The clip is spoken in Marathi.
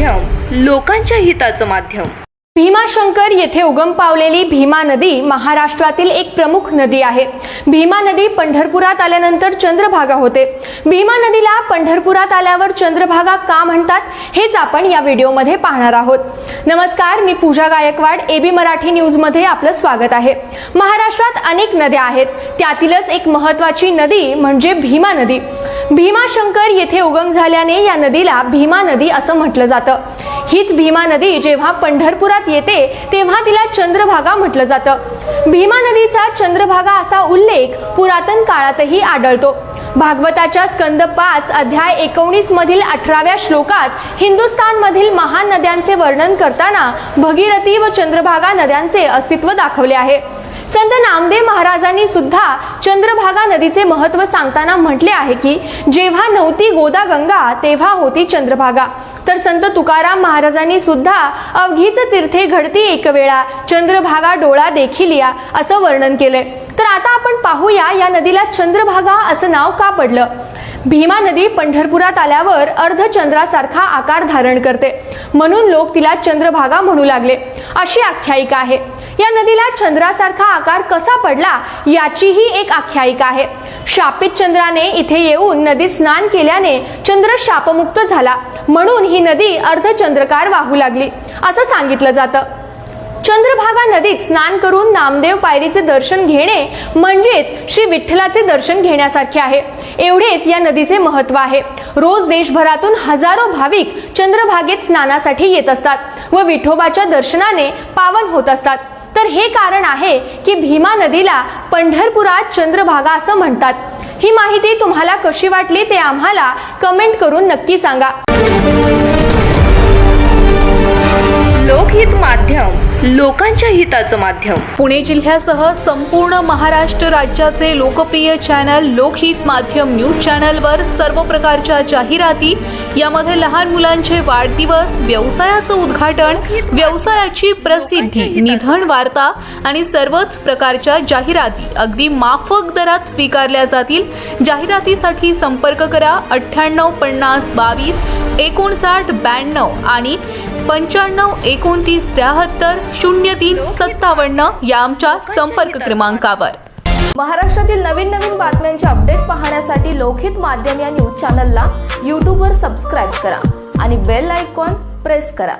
माध्यम लोकांच्या हिताचं माध्यम. भीमाशंकर येथे उगम पावलेली भीमा नदी महाराष्ट्रातील एक प्रमुख नदी आहे. भीमा नदी पंढरपुरात आल्यानंतर चंद्रभागा होते. भीमा नदीला पंढरपुरात आल्यावर चंद्रभागा का म्हणतात हेच आपण या व्हिडिओमध्ये पाहणार आहोत. नमस्कार मी पूजा गायकवाड एबी मराठी न्यूजमध्ये आपलं स्वागत आहे. महाराष्ट्रात अनेक नद्या आहेत. त्यातीलच एक महत्वाची नदी म्हणजे भीमा नदी. भीमाशंकर येथे उगम झाल्याने या नदीला भीमा नदी असं म्हटलं जातं. हीच भीमा नदी जेव्हा पंढरपुरात येते तेव्हा तिला चंद्रभागा म्हटलं जातं. भीमा नदीचा चंद्रभागा असा उल्लेख पुरातन काळातही आढळतो. भागवताच्या स्कंद पाच अध्याय एकोणीस मधील अठराव्या श्लोकात हिंदुस्थानमधील महान नद्यांचे वर्णन करताना भगीरथी व चंद्रभागा नद्यांचे अस्तित्व दाखवले आहे. संत नामदेव महाराजांनी सुद्धा चंद्रभागा नदीचे महत्त्व सांगताना म्हटले आहे की जेव्हा नव्हती गोदा गंगा तेव्हा होती चंद्रभागा. तर संत तुकाराम महाराजांनी सुद्धा अवघीच तीर्थे घडती एक वेळा चंद्रभागा डोळा देखील या असं वर्णन केलंय. तर आता आपण पाहूया या नदीला चंद्रभागा असं नाव का पडलं? भीमा नदी पंढरपुरात आल्यावर अर्धचंद्रासारखा आकार धारण करते. म्हणून लोक तिला चंद्रभागा म्हणू लागले. अशी आख्यायिका आहे. या नदीला चंद्रासारखा आकार कसा पडला याचीही एक आख्यायिका आहे. शापित चंद्राने इथे येऊन नदीत स्नान केल्याने चंद्र शापमुक्त झाला. म्हणून ही नदी अर्धचंद्रकार वाहू लागली. असं सांगितलं जातं. चंद्रभागा नदीत स्नान करून नामदेव पायरीचे दर्शन घेणे म्हणजेच श्री विठ्ठलाचे दर्शन घेण्यासारखे आहे. एवढेच या नदीचे महत्त्व आहे. रोज देशभरातून हजारो भाविक चंद्रभागेत स्नानासाठी येत असतात व विठोबाच्या दर्शनाने पावन होत असतात. तर हे कारण आहे की भीमा नदीला पंढरपुरात चंद्रभागा असं म्हणतात. ही माहिती तुम्हाला कशी वाटली ते आम्हाला कमेंट करून नक्की सांगा. लोकहित माध्यम लोकांच्या हिताचं माध्यम. पुणे जिल्ह्यासह संपूर्ण महाराष्ट्र राज्याचे लोकप्रिय चॅनल लोकहित माध्यम न्यूज चॅनलवर सर्व प्रकारच्या जाहिराती यामध्ये लहान मुलांचे वाढदिवस व्यवसायाचं उद्घाटन व्यवसायाची प्रसिद्धी निधन वार्ता आणि सर्वच प्रकारच्या जाहिराती अगदी माफक दरात स्वीकारल्या जातील. जाहिरातीसाठी संपर्क करा अठ्ठ्याण्णव पन्नास बावीस एकोणसाठ ब्याण्णव आणि पंच्याण्णव एकोणतीस त्र्याहत्तर शून्य तीन सत्तावन्न या आमच्या संपर्क क्रमांकावर. महाराष्ट्रातील नवीन नवीन बातम्यांचे अपडेट पाहण्यासाठी लोकहित माध्यम या न्यूज चॅनलला यूट्यूबवर सबस्क्राईब करा आणि बेल आयकॉन प्रेस करा.